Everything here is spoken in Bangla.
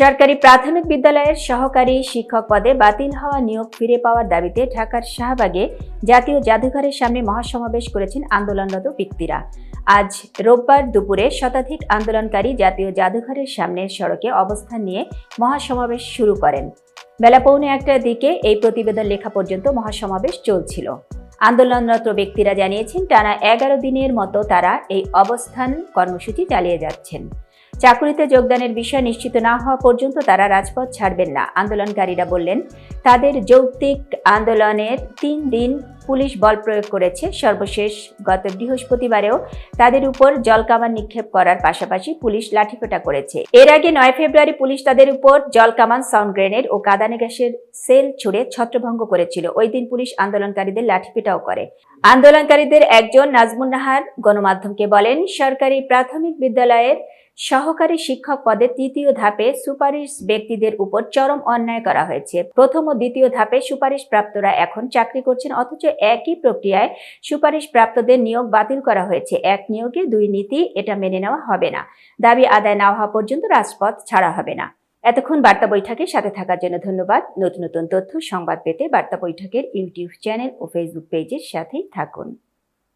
সরকারি প্রাথমিক বিদ্যালয়ের সহকারী শিক্ষক পদে বাতিল হওয়া নিয়োগ ফিরে পাওয়ার দাবিতে ঢাকার শাহবাগে জাতীয় জাদুঘরের সামনে মহাসমাবেশ করেছেন আন্দোলনরত ব্যক্তিরা। আজ রোববার দুপুরে শতাধিক আন্দোলনকারী জাতীয় জাদুঘরের সামনের সড়কে অবস্থান নিয়ে মহাসমাবেশ শুরু করেন। বেলা পৌনে একটার দিকে এই প্রতিবেদন লেখা পর্যন্ত মহাসমাবেশ চলছিল। আন্দোলনরত ব্যক্তিরা জানিয়েছেন, টানা এগারো দিনের মতো তারা এই অবস্থান কর্মসূচি চালিয়ে যাচ্ছেন। চাকুরিতে যোগদানের বিষয় নিশ্চিত না হওয়া পর্যন্ত তারা রাজপথ ছাড়বেন না। আন্দোলনকারীরা বললেন, তাদের যৌক্তিক আন্দোলনের তিন দিন পুলিশ বল প্রয়োগ করেছে। সর্বশেষ গত বৃহস্পতিবারেও তাদের উপর জলকামান নিক্ষেপ করার পাশাপাশি পুলিশ লাঠিপেটা করেছে। এর আগে নয় ফেব্রুয়ারি পুলিশ তাদের উপর জলকামান সাউন্ড গ্রেনেড ও কাদানে গ্যাসের সেল ছুড়ে ছত্রভঙ্গ করেছিল। ওই দিন পুলিশ আন্দোলনকারীদের লাঠিপেটাও করে। আন্দোলনকারীদের একজন নাজমুন নাহার গণমাধ্যমকে বলেন, সরকারি প্রাথমিক বিদ্যালয়ের সহকারী শিক্ষক পদে তৃতীয় ধাপে সুপারিশ ব্যক্তিদের উপর চরম অন্যায় করা হয়েছে। প্রথম ও দ্বিতীয় ধাপে সুপারিশ প্রাপ্তরা এখন চাকরি করছেন, অথচ একই প্রক্রিয়ায় সুপারিশ প্রাপ্তদের নিয়োগ বাতিল করা হয়েছে। এক নিয়োগে দুই নীতি, এটা মেনে নেওয়া হবে না। দাবি আদায় না হওয়া পর্যন্ত রাজপথ ছাড়া হবে না। এতক্ষণ বার্তা বৈঠকের সাথে থাকার জন্য ধন্যবাদ। নতুন নতুন তথ্য, সংবাদ পেতে বার্তা বৈঠকের ইউটিউব চ্যানেল ও ফেসবুক পেজের সাথেই থাকুন।